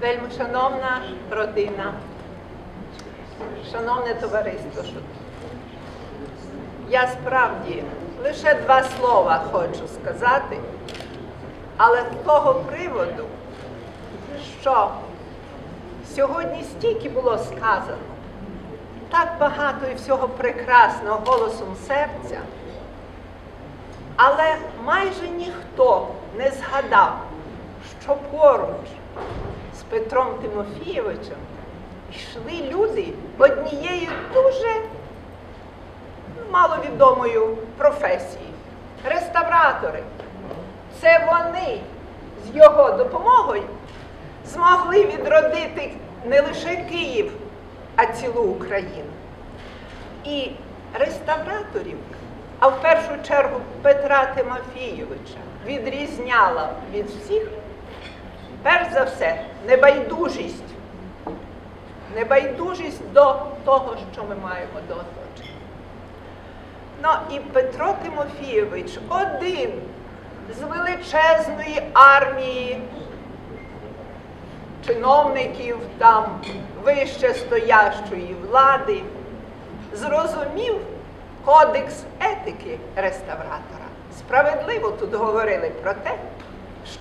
Вельми шановна родина, шановне товариство, я справді лише два слова хочу сказати, але з того приводу, що сьогодні стільки було сказано, так багато і всього прекрасного голосом серця, але майже ніхто не згадав, що поруч Петром Тимофійовичем йшли люди однією дуже маловідомою професією реставратори. Це вони з його допомогою змогли відродити не лише Київ, а цілу Україну. І реставраторів, а в першу чергу Петра Тимофійовича, відрізняла від всіх, перш за все, небайдужість. Небайдужість до того, що ми маємо до оточення. Ну і Петро Тимофійович один з величезної армії чиновників там вище стоящої влади, зрозумів кодекс етики реставратора. Справедливо тут говорили про те,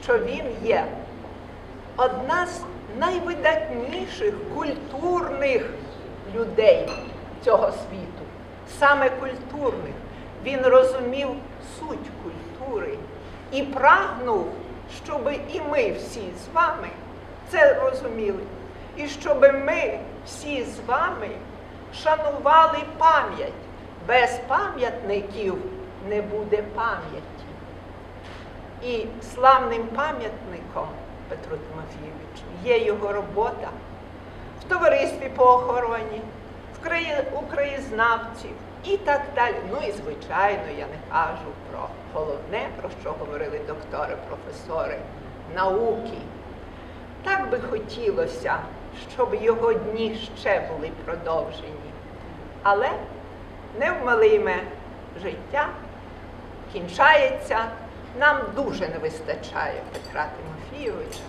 що він є одна з найвидатніших культурних людей цього світу, саме культурних. Він розумів суть культури і прагнув, щоб і ми всі з вами це розуміли, і щоб ми всі з вами шанували пам'ять. Без пам'ятників не буде пам'яті. І славним пам'ятником Петру Тимофійовичу є його робота в товаристві по охороні, в краї... у і так далі. Ну і звичайно, я не кажу про головне, про що говорили доктори, професори науки. Так би хотілося, щоб його дні ще були продовжені. Але невмилиме життя кінчається. Нам дуже не вистачає Петра Тимофійовича.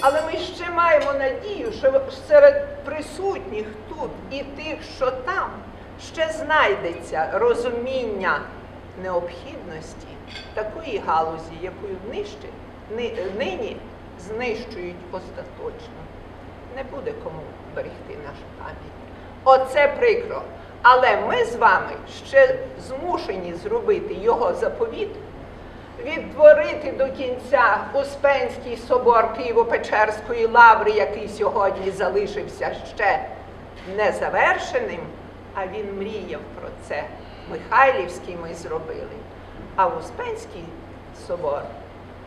Але ми ще маємо надію, що серед присутніх тут і тих, що там, ще знайдеться розуміння необхідності такої галузі, якою нині знищують остаточно. Не буде кому берегти нашу пам'ять. Оце прикро. Але ми з вами ще змушені зробити його заповіт, відтворити до кінця Успенський собор Києво-Печерської лаври, який сьогодні залишився ще незавершеним, а він мріяв про це. Михайлівський ми зробили. А в Успенський собор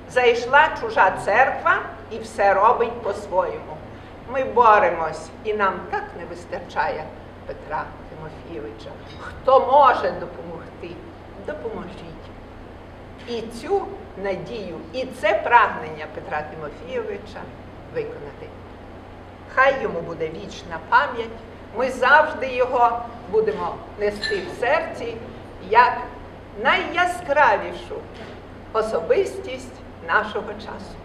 зайшла чужа церква і все робить по-своєму. Ми боремось, і нам так не вистачає Петра Тимофійовича. Хто може допомогти, допоможіть. І цю надію, і це прагнення Петра Тимофійовича виконати. Хай йому буде вічна пам'ять. Ми завжди його будемо нести в серці як найяскравішу особистість нашого часу.